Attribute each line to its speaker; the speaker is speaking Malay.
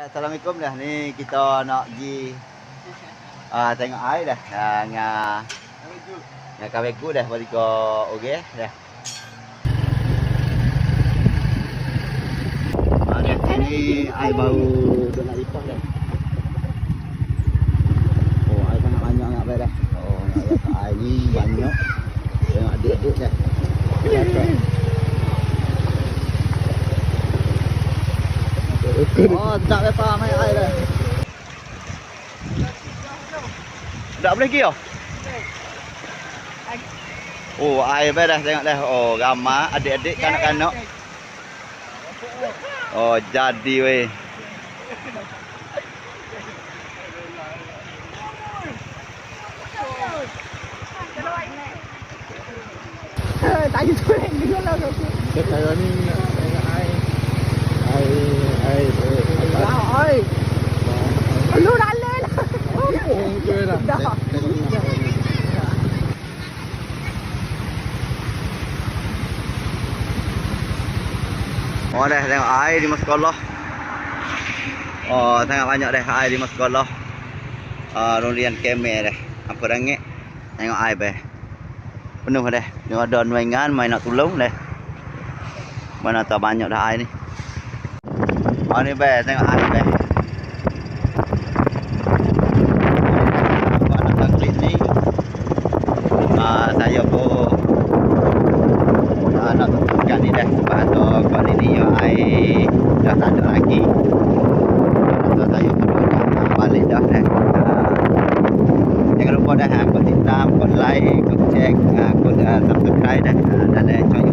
Speaker 1: Assalamualaikum dah ni kita nak pergi ah tengok air dah. Ah dengan dengan kawan dah balik ke okey dah. Ah dah ni air baru dah nak lipat dah. Oh air sangat banyak nak bayar dah. Oh nak air ni banyak. Tengok adik-adik dah. Oh, tak lepas main air dah. Tak boleh pergi oh? Oh, air baik dah tengok dah. Oh, ramai adik-adik kanak-kanak. Oh, jadi weh.
Speaker 2: Tanya tu yang dia lah aku.
Speaker 3: Sekarang ni air. Air, air.
Speaker 2: Oh, ke dah. Dah.
Speaker 1: Oh dah tengok air di mas sekolah. Oh tengok banyak dah air di mas sekolah. Ah uh, Rolian Kemer dah. Apa ringgit? Tengok air beh. Penuh dah. Ni ada nuangan main nak tolong dah. Mana tak banyak dah air ni. Oh ni beh tengok air beh. dah tak ada lagi. Kalau saya tunjukkan nah, balik dah eh. Jangan lupa dah eh, kau titam kau like, kau check ah, kau ah, subscribe eh. ah, dah Dan eh,